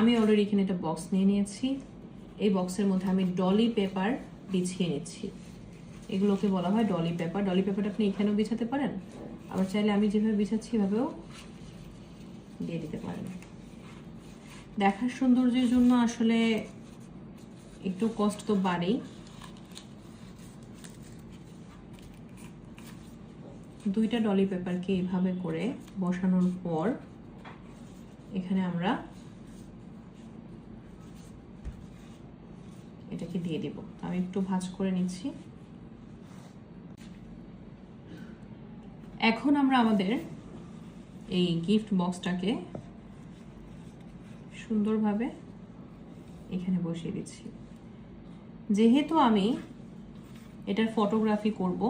আমি অলরেডি এখানে একটা বক্স নিয়ে নিয়েছি। এই বক্সের মধ্যে আমি ডলি পেপার বিছিয়ে নিচ্ছি। এগুলোকে বলা হয় ডলি পেপার ডলি পেপারটা আপনি এখানেও বিছাতে পারেন। আবার চাইলে আমি যেভাবে বিছাচ্ছি এভাবেও দিয়ে দিতে পারেন। দেখার সৌন্দর্যের জন্য আসলে একটু কষ্ট তো বাড়েই। দুইটা ডলি পেপারকে এইভাবে করে বসানোর পর এখানে আমরা এটাকে দিয়ে দিব। আমি একটু ভাঁজ করে নিচ্ছি। এখন আমরা আমাদের এই গিফট বক্সটাকে সুন্দরভাবে এখানে বসিয়ে দিচ্ছি। যেহেতু আমি এটার ফটোগ্রাফি করব,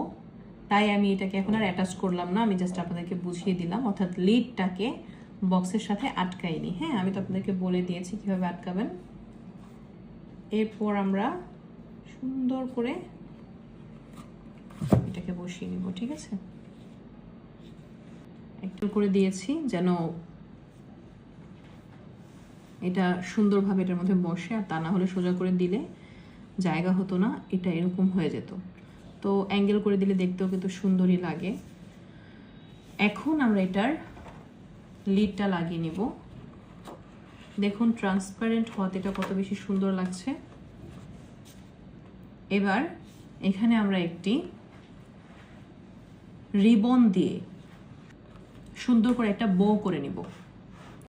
তাই আমি এটাকে এখন আর অ্যাটাচ করলাম না। আমি জাস্ট আপনাদেরকে বুঝিয়ে দিলাম, অর্থাৎ লিডটাকে বক্সের সাথে আটকাইনি হ্যাঁ আমি তো আপনাদেরকে বলে দিয়েছি কীভাবে আটকাবেন। এরপর আমরা সুন্দর করে এটাকে বসিয়ে নিব, ঠিক আছে? একটু করে দিয়েছি যেন এটা সুন্দরভাবে এটার মধ্যে বসে, আর তা না হলে সোজা করে দিলে জায়গা হতো না, এটা এরকম হয়ে যেত। তো অ্যাঙ্গেল করে দিলে দেখতেও কিন্তু সুন্দরই লাগে। এখন আমরা এটার লিডটা লাগিয়ে নিব। দেখুন ট্রান্সপারেন্ট হওয়াতে এটা কত বেশি সুন্দর লাগছে। এবার এখানে আমরা একটি রিবন দিয়ে সুন্দর করে একটা বো করে নিব।